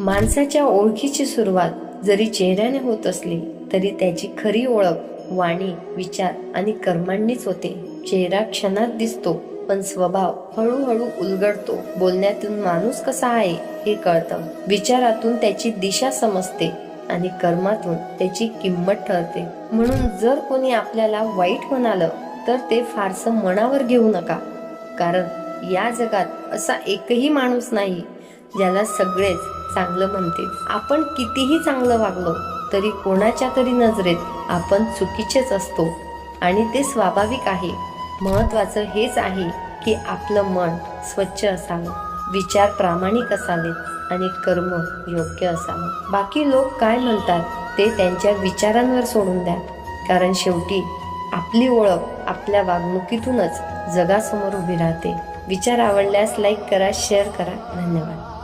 माणसाच्या ओळखीची सुरुवात जरी चेहऱ्याने होत असली तरी त्याची खरी ओळख वाणी विचार आणि कर्मांनीच होते. चेहरा क्षणात दिसतो पण स्वभाव हळूहळू उलगडतो. बोलण्यातून माणूस कसा आहे हे कळतं. विचारातून त्याची दिशा समजते आणि कर्मातून त्याची किंमत ठरते. म्हणून जर कोणी आपल्याला वाईट म्हणालं तर ते फारसं मनावर घेऊ नका. कारण या जगात असा एकही माणूस नाही ज्याला सगळेच चांगलं म्हणतील. आपण कितीही चांगलं वागलो तरी कोणाच्या तरी नजरेत आपण चुकीचेच असतो. आणि ते स्वाभाविक आहे. महत्त्वाचं हेच आहे की आपलं मन स्वच्छ असावं विचार प्रामाणिक असावेत आणि कर्म योग्य असावं. बाकी लोक काय म्हणतात ते त्यांच्या विचारांवर सोडून द्या. कारण शेवटी आपली ओळख आपल्या वागणुकीतूनच जगासमोर उभी राहते. विचार आवडल्यास लाईक करा शेअर करा. धन्यवाद.